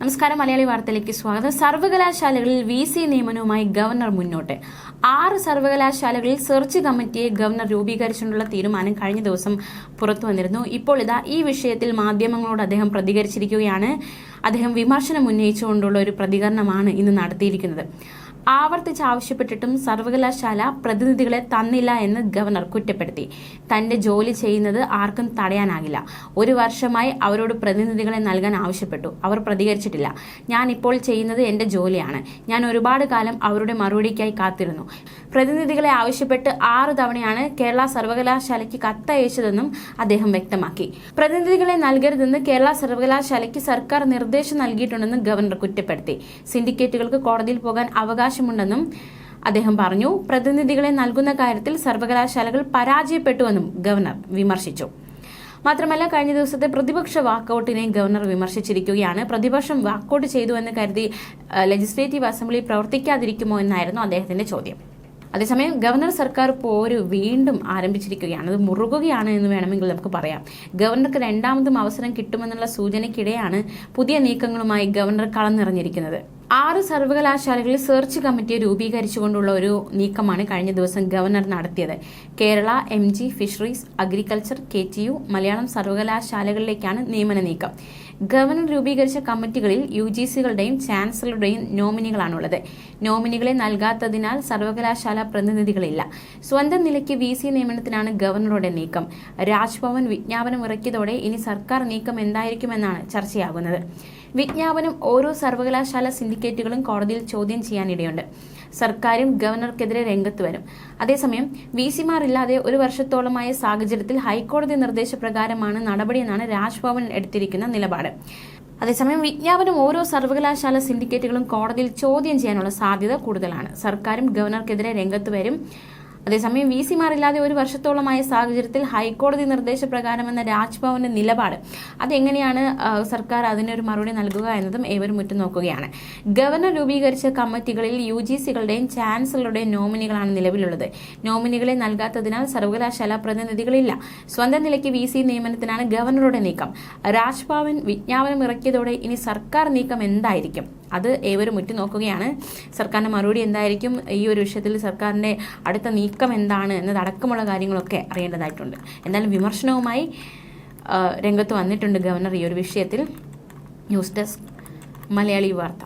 നമസ്കാരം മലയാളി വാർത്തയിലേക്ക് സ്വാഗതം. സർവകലാശാലകളിൽ വി സി നിയമനവുമായി ഗവർണർ മുന്നോട്ട്. ആറ് സർവകലാശാലകളിൽ സെർച്ച് കമ്മിറ്റിയെ ഗവർണർ രൂപീകരിച്ചുകൊണ്ടുള്ള തീരുമാനം കഴിഞ്ഞ ദിവസം പുറത്തു വന്നിരുന്നു. ഇപ്പോൾ ഇതാ ഈ വിഷയത്തിൽ മാധ്യമങ്ങളോട് അദ്ദേഹം പ്രതികരിച്ചിരിക്കുകയാണ്. അദ്ദേഹം വിമർശനം ഉന്നയിച്ചുകൊണ്ടുള്ള ഒരു പ്രതികരണമാണ് ഇന്ന് നടത്തിയിരിക്കുന്നത്. ആവർത്തിച്ച് ആവശ്യപ്പെട്ടിട്ടും സർവകലാശാല പ്രതിനിധികളെ തന്നില്ല എന്ന് ഗവർണർ കുറ്റപ്പെടുത്തി. തന്റെ ജോലി ചെയ്യുന്നത് ആർക്കും തടയാനാകില്ല. ഒരു വർഷമായി അവരോട് പ്രതിനിധികളെ നൽകാൻ ആവശ്യപ്പെട്ടു. അവർ പ്രതികരിച്ചിട്ടില്ല. ഞാൻ ഇപ്പോൾ ചെയ്യുന്നത് എന്റെ ജോലിയാണ്. ഞാൻ ഒരുപാട് കാലം അവരുടെ മറുപടിക്കായി കാത്തിരുന്നു. പ്രതിനിധികളെ ആവശ്യപ്പെട്ട് ആറു തവണയാണ് കേരള സർവകലാശാലയ്ക്ക് കത്തയച്ചതെന്നും അദ്ദേഹം വ്യക്തമാക്കി. പ്രതിനിധികളെ നൽകരുതെന്ന് കേരള സർവകലാശാലയ്ക്ക് സർക്കാർ നിർദ്ദേശം നൽകിയിട്ടുണ്ടെന്ന് ഗവർണർ കുറ്റപ്പെടുത്തി. സിൻഡിക്കേറ്റുകൾക്ക് കോടതിയിൽ പോകാൻ അവകാശമുണ്ടെന്നും അദ്ദേഹം പറഞ്ഞു. പ്രതിനിധികളെ നൽകുന്ന കാര്യത്തിൽ സർവകലാശാലകൾ പരാജയപ്പെട്ടുവെന്നും ഗവർണർ വിമർശിച്ചു. മാത്രമല്ല കഴിഞ്ഞ ദിവസത്തെ പ്രതിപക്ഷ വാക്കൌട്ടിനെ ഗവർണർ വിമർശിച്ചിരിക്കുകയാണ്. പ്രതിപക്ഷം വാക്കൌട്ട് ചെയ്തുവെന്ന് കരുതി ലെജിസ്ലേറ്റീവ് അസംബ്ലി പ്രവർത്തിക്കാതിരിക്കുമോ എന്നായിരുന്നു അദ്ദേഹത്തിന്റെ ചോദ്യം. അതേസമയം ഗവർണർ സർക്കാർ പോര് വീണ്ടും ആരംഭിച്ചിരിക്കുകയാണ്. അത് മുറുകുകയാണ് എന്ന് വേണമെങ്കിൽ നമുക്ക് പറയാം. ഗവർണർക്ക് രണ്ടാമതും അവസരം കിട്ടുമെന്നുള്ള സൂചനയ്ക്കിടെയാണ് പുതിയ നീക്കങ്ങളുമായി ഗവർണർ കളന്നിറങ്ങിയിരിക്കുന്നത് ആറ് സർവകലാശാലകളിൽ സെർച്ച് കമ്മിറ്റിയെ രൂപീകരിച്ചുകൊണ്ടുള്ള ഒരു നീക്കമാണ് കഴിഞ്ഞ ദിവസം ഗവർണർ നടത്തിയത്. Kerala M G fisheries agriculture K T U Malayalam സർവകലാശാലകളിലേക്കാണ് നിയമന നീക്കം. ഗവർണർ രൂപീകരിച്ച കമ്മിറ്റികളിൽ യു ജി സികളുടെയും ചാൻസലറുടെയും നോമിനികളാണുള്ളത്. നോമിനികളെ നൽകാത്തതിനാൽ സർവകലാശാല പ്രതിനിധികളില്ല. സ്വന്തം നിലയ്ക്ക് വി സി നിയമനത്തിനാണ് ഗവർണറുടെ നീക്കം. രാജ്ഭവൻ വിജ്ഞാപനം ഇറക്കിയതോടെ ഇനി സർക്കാർ നീക്കം എന്തായിരിക്കുമെന്നാണ് ചർച്ചയാകുന്നത്. വിജ്ഞാപനം ഓരോ സർവകലാശാല സിൻഡിക്കേറ്റുകളും കോടതിയിൽ ചോദ്യം ചെയ്യാനിടയുണ്ട്. സർക്കാരും ഗവർണർക്കെതിരെ രംഗത്ത് വരും. അതേസമയം വി സിമാർ ഇല്ലാതെ ഒരു വർഷത്തോളമായ സാഹചര്യത്തിൽ ഹൈക്കോടതി നിർദ്ദേശപ്രകാരമാണ് നടപടിയെന്നാണ് രാജ്ഭവൻ എടുത്തിരിക്കുന്ന നിലപാട്. അതേസമയം വിജ്ഞാപനം ഓരോ സർവകലാശാല സിൻഡിക്കേറ്റുകളും കോടതിയിൽ ചോദ്യം ചെയ്യാനുള്ള സാധ്യത കൂടുതലാണ്. സർക്കാരും ഗവർണർക്കെതിരെ രംഗത്ത് വരും. അതേസമയം വി സിമാരില്ലാതെ ഒരു വർഷത്തോളമായ സാഹചര്യത്തിൽ ഹൈക്കോടതി നിർദ്ദേശപ്രകാരമെന്ന രാജ്ഭവന്റെ നിലപാട് അതെങ്ങനെയാണ് സർക്കാർ അതിനൊരു മറുപടി നൽകുക എന്നതും ഏവരും ഉറ്റുനോക്കുകയാണ്. ഗവർണർ രൂപീകരിച്ച കമ്മിറ്റികളിൽ യു ജി സികളുടെയും ചാൻസലറുടെയും നോമിനികളാണ് നിലവിലുള്ളത്. നോമിനികളെ നൽകാത്തതിനാൽ സർവകലാശാല പ്രതിനിധികളില്ല. സ്വന്തം നിലയ്ക്ക് വി സി നിയമനത്തിനാണ് ഗവർണറുടെ നീക്കം. രാജ്ഭവൻ വിജ്ഞാപനം ഇറക്കിയതോടെ ഇനി സർക്കാർ നീക്കം എന്തായിരിക്കും? അത് ഏവരും ഉറ്റുനോക്കുകയാണ് സർക്കാരിന്റെ മറുപടി എന്തായിരിക്കും? ഈ ഒരു വിഷയത്തിൽ സർക്കാരിന്റെ അടുത്ത നീക്കം എന്താണ് എന്നതടക്കമുള്ള കാര്യങ്ങളൊക്കെ അറിയേണ്ടതായിട്ടുണ്ട്. എന്നാലും വിമർശനവുമായി രംഗത്ത് വന്നിട്ടുണ്ട് ഗവർണർ ഈ ഒരു വിഷയത്തിൽ. ന്യൂസ് ഡെസ്ക് മലയാളി വാർത്ത.